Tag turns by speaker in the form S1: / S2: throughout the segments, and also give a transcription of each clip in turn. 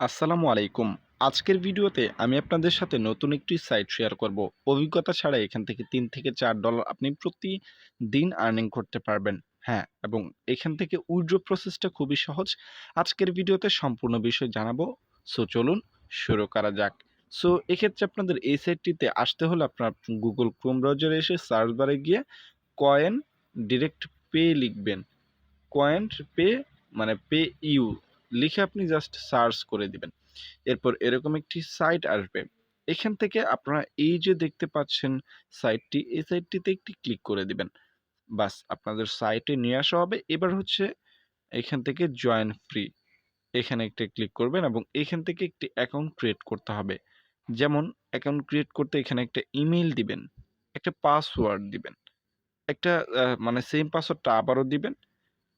S1: আসসালামু আলাইকুম। আজকের ভিডিওতে আমি আপনাদের সাথে নতুন একটি সাইট শেয়ার করব। অভিজ্ঞতা ছাড়া এখান থেকে তিন থেকে চার ডলার আপনি প্রতিদিন আর্নিং করতে পারবেন। হ্যাঁ এবং এখান থেকে উইড্রো প্রসেসটা খুবই সহজ। আজকের ভিডিওতে সম্পূর্ণ বিষয় জানাব। সো চলুন শুরু করা যাক। সো এক্ষেত্রে আপনাদের এই সাইটটিতে আসতে হলে আপনার গুগল ক্রোম ব্রাউজারে এসে সার্চ বারে গিয়ে কয়েন ডিরেক্ট পে লিখবেন। কয়েন পে মানে পে ইউ লিখে আপনি জাস্ট সার্চ করে দিবেন। এরপর এরকম একটি সাইট আসবে। এখান থেকে আপনারা এই যে দেখতে পাচ্ছেন সাইটটি এই সাইটটিতে একটি ক্লিক করে দিবেন। বাস, আপনাদের সাইটে নিয়ে আসা হবে। এবার হচ্ছে এখান থেকে জয়েন ফ্রি এখানে একটা ক্লিক করবেন এবং এখান থেকে একটি অ্যাকাউন্ট ক্রিয়েট করতে হবে। যেমন অ্যাকাউন্ট ক্রিয়েট করতে এখানে একটা ইমেল দিবেন, একটা পাসওয়ার্ড দিবেন, একটা মানে সেম পাসওয়ার্ডটা আবারও দিবেন।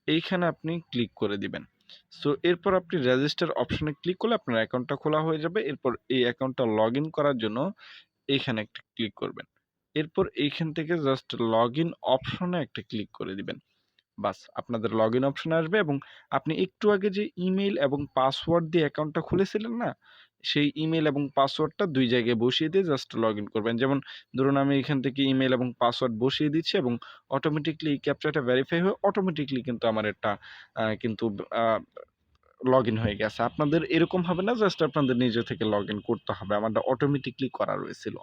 S1: এইখানে আপনি ক্লিক করে দিবেন। সো এরপর আপনি রেজিস্টার অপশনে ক্লিক করলে আপনার অ্যাকাউন্টটা খোলা হয়ে যাবে। এরপর এই অ্যাকাউন্টটা লগ করার জন্য এইখানে একটা ক্লিক করবেন। এরপর এইখান থেকে জাস্ট লগ ইন অপশনে একটা ক্লিক করে দিবেন। বাস, আপনাদের লগ ইন অপশন আসবে এবং আপনি একটু আগে যে ইমেল এবং পাসওয়ার্ড দিয়ে অ্যাকাউন্টটা খুলেছিলেন না সেই ইমেল এবং পাসওয়ার্ডটা দুই জায়গায় বসিয়ে দিয়ে জাস্ট লগ ইন করবেন। যেমন ধরুন আমি এখান থেকে ইমেল এবং পাসওয়ার্ড বসিয়ে দিচ্ছি এবং অটোমেটিকলি এই ক্যাপচারটা ভেরিফাই হয়ে অটোমেটিকলি কিন্তু আমার একটা কিন্তু লগ ইন হয়ে গেছে। আপনাদের এরকম হবে না জাস্ট আপনাদের নিজে থেকে লগ ইন করতে হবে। আমারটা অটোমেটিকলি করা রয়েছিল।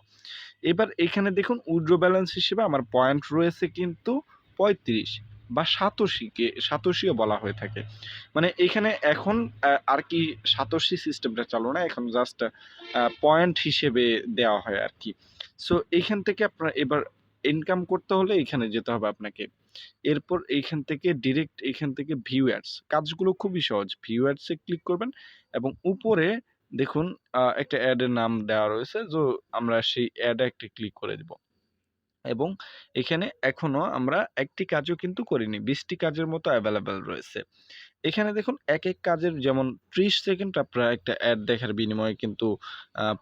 S1: এবার এখানে দেখুন উইড্রো ব্যালেন্স হিসেবে আমার পয়েন্ট রয়েছে কিন্তু পঁয়ত্রিশ। বা সাতোশিকে সাতোশিও বলা হয়ে থাকে। মানে এখানে এখন আর কি সাতোশি সিস্টেমটা চালু না, এখন জাস্ট পয়েন্ট হিসেবে দেওয়া হয় আর কি। সো এইখান থেকে আপনার এবার ইনকাম করতে হলে এখানে যেতে হবে আপনাকে। এরপর এইখান থেকে ডিরেক্ট এইখান থেকে ভিউ অ্যাডস কাজগুলো খুবই সহজ। ভিউ অ্যাডসে ক্লিক করবেন এবং উপরে দেখুন একটা অ্যাডের নাম দেওয়া রয়েছে। যে আমরা সেই অ্যাডে একটা ক্লিক করে দেব। এবং এখানে এখনও আমরা একটি কাজও কিন্তু করিনি। বিশটি কাজের মতো অ্যাভেলেবেল রয়েছে। এখানে দেখুন, এক এক কাজের যেমন ত্রিশ সেকেন্ড আপনারা একটা অ্যাড দেখার বিনিময়ে কিন্তু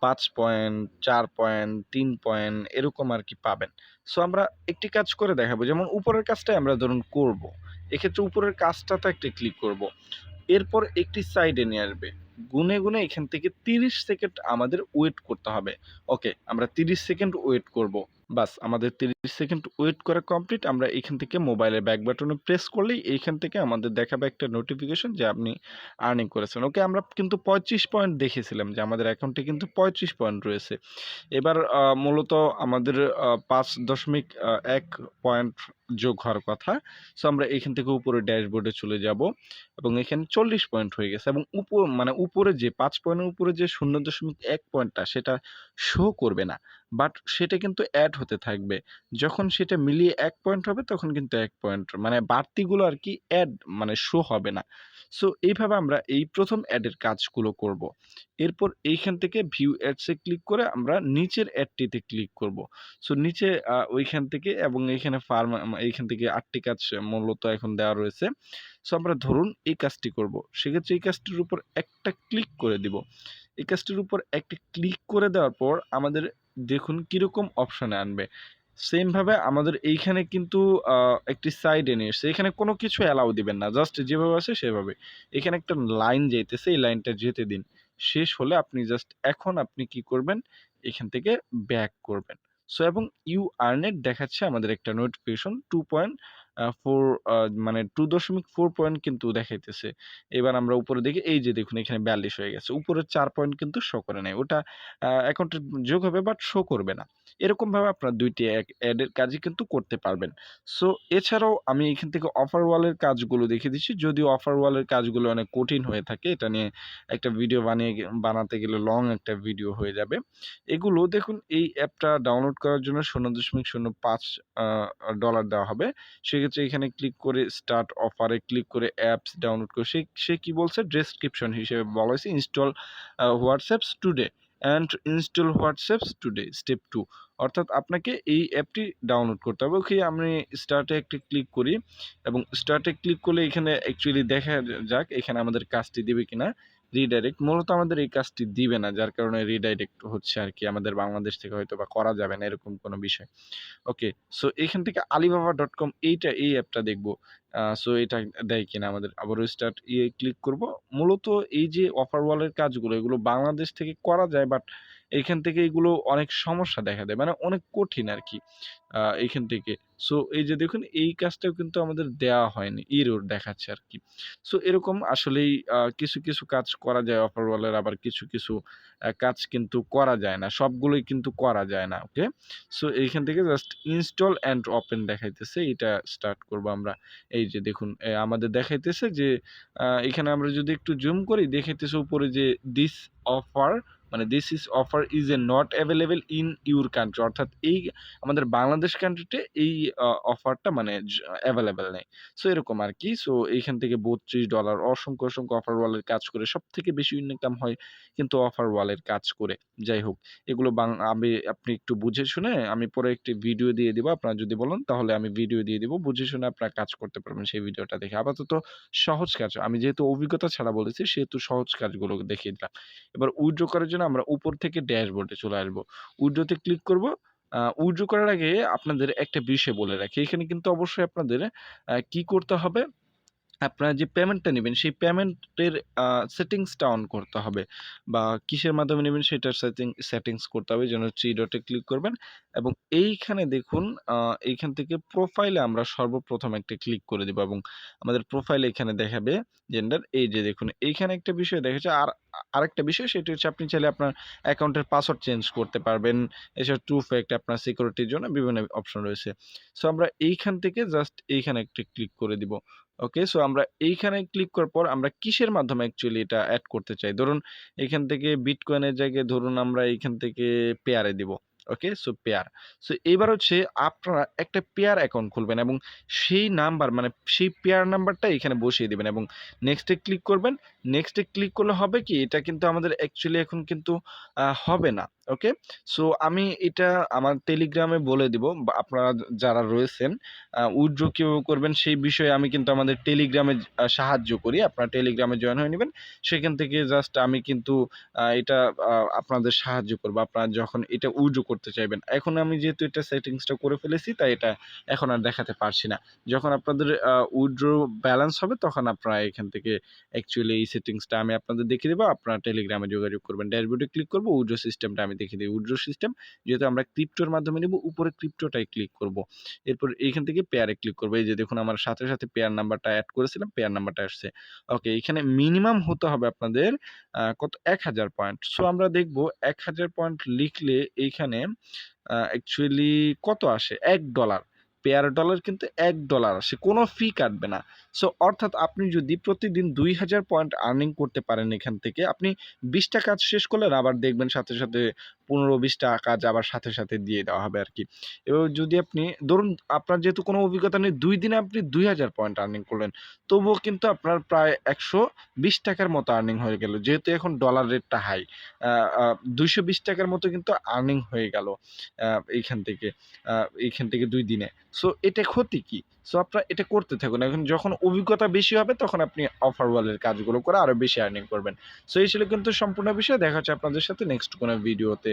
S1: পাঁচ পয়েন্ট, চার পয়েন্ট, তিন পয়েন্ট এরকম আর কি পাবেন। সো আমরা একটি কাজ করে দেখাবো। যেমন উপরের কাজটাই আমরা ধরুন করব। এক্ষেত্রে উপরের কাজটাতে একটা ক্লিক করব। এরপর একটি সাইডে নিয়ে আসবে। গুনে গুনে এখান থেকে তিরিশ সেকেন্ড আমাদের ওয়েট করতে হবে। ওকে আমরা তিরিশ সেকেন্ড ওয়েট করব। বাস আমাদের তিরিশ সেকেন্ড ওয়েট করা কমপ্লিট। আমরা এখান থেকে মোবাইলের ব্যাক বাটনে প্রেস করলেই এইখান থেকে আমাদের দেখাবে একটা নোটিফিকেশন যে আপনি আর্নিং করেছেন। ওকে, আমরা কিন্তু পঁয়ত্রিশ পয়েন্ট দেখেছিলাম যে আমাদের অ্যাকাউন্টে কিন্তু পঁয়ত্রিশ পয়েন্ট রয়েছে। এবার মূলত আমাদের পাঁচ দশমিক এক পয়েন্ট যোগ হওয়ার কথা। সো আমরা এখান থেকে উপরে ড্যাশবোর্ডে চলে যাব এবং এখানে চল্লিশ পয়েন্ট হয়ে গেছে এবং উপর মানে উপরে যে পাঁচ পয়েন্টের উপরে যে শূন্য দশমিক এক পয়েন্টটা সেটা শো করবে না। বাট সেটা কিন্তু অ্যাড হতে থাকবে। যখন সেটা মিলিয়ে এক পয়েন্ট হবে, তখন কিন্তু এক পয়েন্ট মানে বাড়তিগুলো আর কি অ্যাড মানে শো হবে না। সো এইভাবে আমরা এই প্রথম অ্যাডের কাজগুলো করব। এরপর এইখান থেকে ভিউ অ্যাডসে ক্লিক করে আমরা নিচের অ্যাডটিতে ক্লিক করব। সো নিচে ওইখান থেকে এবং এইখানে ফার্ম এইখান থেকে আটটি কাজ মূলত এখন দেওয়া রয়েছে। সো আমরা ধরুন এই কাজটি করব। সেক্ষেত্রে এই কাজটির উপর একটা ক্লিক করে দিব। এই কাজটির উপর একটা ক্লিক করে দেওয়ার পর আমাদের দেখুন কীরকম অপশানে আনবে। সেমভাবে আমাদের এইখানে কিন্তু একটি সাইডে নিয়ে এসছে এখানে কোনো কিছু অ্যালাউ দিবেন না। জাস্ট যেভাবে আছে সেভাবে। এখানে একটা লাইন যেতেছে এই লাইনটা যেতে দিন। শেষ হলে আপনি জাস্ট এখন আপনি কি করবেন? এখান থেকে ব্যাক করবেন। সো এবং ইউ আর্নেট দেখাচ্ছে আমাদের একটা নোটিফিকেশন টু পয়েন্ট ফোর মানে টু দশমিক ফোর পয়েন্ট কিন্তু দেখাইতেছে। এবার আমরা উপরে দেখি, এই যে দেখুন, এখানে বিয়াল্লিশ হয়ে গেছে। উপরের চার পয়েন্ট কিন্তু শো করে নাই। ওটা অ্যাকাউন্টে যোগ হবে বাট শো করবে না। এরকমভাবে আপনার দুইটি অ্যাডের কাজই কিন্তু করতে পারবেন। সো এছাড়াও আমি এখান থেকে অফার ওয়ালের কাজগুলো দেখিয়ে দিচ্ছি। যদিও অফার ওয়ালের কাজগুলো অনেক কঠিন হয়ে থাকে, এটা নিয়ে একটা ভিডিও বানিয়ে বানাতে গেলে লং একটা ভিডিও হয়ে যাবে। এগুলো দেখুন, এই অ্যাপটা ডাউনলোড করার জন্য শূন্য দশমিক শূন্য পাঁচ ডলার দেওয়া হবে। সেক্ষেত্রে এখানে ক্লিক করে স্টার্ট অফারে ক্লিক করে অ্যাপস ডাউনলোড করে, সে সে কী বলছে? ডেসক্রিপশন হিসেবে বলা হয়েছে install WhatsApps today and install WhatsApps today step two অর্থাৎ আপনাকে এই অ্যাপটি ডাউনলোড করতে হবে। ওকে, আমি স্টার্টে একটি ক্লিক করি এবং স্টার্টে ক্লিক করলে এখানে অ্যাকচুয়ালি দেখা যাক এখানে আমাদের কাজটি দেবে কিনা। রিডাইরেক্ট মূলত আমাদের এই কাজটি দিবে না, যার কারণে রিডাইরেক্ট হচ্ছে আর কি আমাদের বাংলাদেশ থেকে হয়তো বা করা যাবে না, এরকম কোনো বিষয়। ওকে সো এখান থেকে আলিবাবা ডট কম এইটা, এই অ্যাপটা দেখব। সো এটা দেয় কিনা আমাদের আবার স্টার্ট ইয়ে ক্লিক করব। মূলত এই যে অফার ওয়ালের কাজগুলো, এগুলো বাংলাদেশ থেকে করা যায় বাট এইখান থেকে এগুলো অনেক সমস্যা দেখা দেয় মানে অনেক কঠিন আর কি এইখান থেকে। সো এই যে দেখুন, এই কাজটাও কিন্তু আমাদের দেওয়া হয়নি ইরোর দেখাচ্ছে আর কি। সো এরকম আসলেই কিছু কিছু কাজ করা যায় অফার ওয়ালের আবার কিছু কিছু কাজ কিন্তু করা যায় না, সবগুলোই কিন্তু করা যায় না ওকে সো এইখান থেকে জাস্ট ইনস্টল অ্যান্ড ওপেন দেখাইতেছে এটা স্টার্ট করব আমরা। এই যে দেখুন আমাদের দেখাইতেছে যে এখানে আমরা যদি একটু জুম করি, দেখাইতেছে উপরে যে দিস অফার মানে this is offer is a not available in your country অর্থাৎ এই আমাদের বাংলাদেশ কান্ট্রিতে এই অফারটা মানে অ্যাভেলেবেল নেই। সো এরকম আর কি। সো এইখান থেকে বত্রিশ ডলার অসংখ্য অসংখ্য অফার ওয়ালের কাজ করে। সব থেকে বেশি ইনকাম হয় কিন্তু অফার ওয়ালের কাজ করে। যাই হোক, এগুলো আমি, আপনি একটু বুঝে শুনে আমি পরে একটি ভিডিও দিয়ে দিব। আপনারা যদি বলেন, তাহলে আমি ভিডিও দিয়ে দিব। বুঝে শুনে আপনারা কাজ করতে পারবেন সেই ভিডিওটা দেখে। আপাতত সহজ কাজ। আমি যেহেতু অভিজ্ঞতা ছাড়া বলেছি, সেহেতু সহজ কাজগুলো দেখিয়ে দিলাম। এবার উইড্রো করার জন্য আমরা উপর থেকে ড্যাশবোর্ডে চলে আসব। উইড্রোতে ক্লিক করব। উইড্রো করার আগে আপনাদের একটা বিষয় বলে রাখি। এখানে কিন্তু অবশ্যই আপনাদের কি করতে হবে? আপনারা যে পেমেন্টটা নেবেন, সেই পেমেন্টের সেটিংসটা অন করতে হবে বা কিসের মাধ্যমে নেবেন সেটার সেটিং সেটিংস করতে হবে, যেন থ্রি ডটে ক্লিক করবেন এবং এইখানে দেখুন এইখান থেকে প্রোফাইলে আমরা সর্বপ্রথম একটা ক্লিক করে দেবো এবং আমাদের প্রোফাইলে এখানে দেখাবে জেন্ডার এই যে দেখুন, এইখানে একটা বিষয় দেখাচ্ছে আর আরেকটা বিষয় সেটা হচ্ছে আপনি চাইলে আপনার অ্যাকাউন্টের পাসওয়ার্ড চেঞ্জ করতে পারবেন এছাড়া টু ফ্যাক্ট আপনার সিকিউরিটির জন্য বিভিন্ন অপশন রয়েছে। সো আমরা এইখান থেকে জাস্ট এইখানে একটা ক্লিক করে দিব। ওকে সো আমরা এইখানে ক্লিক করার পর আমরা কিসের মাধ্যমে অ্যাকচুয়ালি এটা অ্যাড করতে চাই? ধরুন, এখান থেকে বিটকয়েনের জায়গায় ধরুন আমরা এইখান থেকে পেয়ারে দিব। ওকে সো পেয়ার সো এবার হচ্ছে আপনারা একটা পেয়ার অ্যাকাউন্ট খুলবেন এবং সেই নাম্বার মানে সেই পেয়ার নাম্বারটা এখানে বসিয়ে দেবেন এবং নেক্সটে ক্লিক করবেন। নেক্সটে ক্লিক করলে হবে কি? এটা কিন্তু আমাদের অ্যাকচুয়ালি এখন কিন্তু হবে না। ওকে? সো আমি এটা আমার টেলিগ্রামে বলে দিব। আপনারা যারা রয়েছেন উইড্রো কীভাবে করবেন সেই বিষয়ে আমি কিন্তু আমাদের টেলিগ্রামে সাহায্য করি। আপনারা টেলিগ্রামে জয়েন হয়ে নেবেন। সেখান থেকে জাস্ট আমি কিন্তু এটা আপনাদের সাহায্য করব। আপনারা যখন এটা উইড্রো করতে চাইবেন। এখন আমি যেহেতু এটা সেটিংসটা করে ফেলেছি, তাই এটা এখন আর দেখাতে পারছি না। যখন আপনাদের উইড্রো ব্যালেন্স হবে, তখন আপনারা এখান থেকে অ্যাকচুয়ালি এই সেটিংসটা আমি আপনাদের দেখিয়ে দেবো। আপনারা টেলিগ্রামে যোগাযোগ করবেন। ড্যাশবোর্ডে ক্লিক করব উইড্রো সিস্টেমটা আমি দেখিয়ে দিই উইড্রো সিস্টেম যেহেতু আমরা ক্রিপ্টোর মাধ্যমে নেব, উপরে ক্রিপ্টোটাই ক্লিক করব। এরপর এইখান থেকে পেয়ারে ক্লিক করব। এই যে দেখুন, আমার সাথে সাথে পেয়ার নাম্বারটা অ্যাড করেছিলাম পেয়ার নাম্বারটা আসছে। ওকে এখানে মিনিমাম হতে হবে আপনাদের কত? এক হাজার পয়েন্ট সো আমরা দেখব, এক হাজার পয়েন্ট লিখলে এইখানে অ্যাকচুয়ালি কত আসে? এক ডলার পেয়ার ডলার কিন্তু এক ডলার আসে, কোনো ফি কাটবে না। সো অর্থাৎ আপনি যদি প্রতিদিন দুই হাজার পয়েন্ট আর্নিং করতে পারেন এখান থেকে, আপনি বিশটা কাজ শেষ করলেন আবার দেখবেন সাথে সাথে পনেরো বিশটা কাজ আবার সাথে সাথে দিয়ে দেওয়া হবে আর কি। এবার যদি আপনি, ধরুন আপনার যেহেতু কোনো অভিজ্ঞতা নেই, দুই দিনে আপনি দুই হাজার পয়েন্ট আর্নিং করলেন, তবুও কিন্তু আপনার প্রায় একশো বিশ টাকার মতো আর্নিং হয়ে গেল, যেহেতু এখন ডলার রেটটা হাই দুইশো বিশ টাকার মতো কিন্তু আর্নিং হয়ে গেল এইখান থেকে এইখান থেকে দুই দিনে। সো এটা ক্ষতি কি? সো আপনারা এটা করতে থাকুন। এখন যখন অভিজ্ঞতা বেশি হবে, তখন আপনি অফার ওয়ালের কাজগুলো করে আরও বেশি আর্নিং করবেন। সো এই ছিল কিন্তু সম্পূর্ণ বিষয়। দেখা হচ্ছে আপনাদের সাথে নেক্সট কোনো ভিডিওতে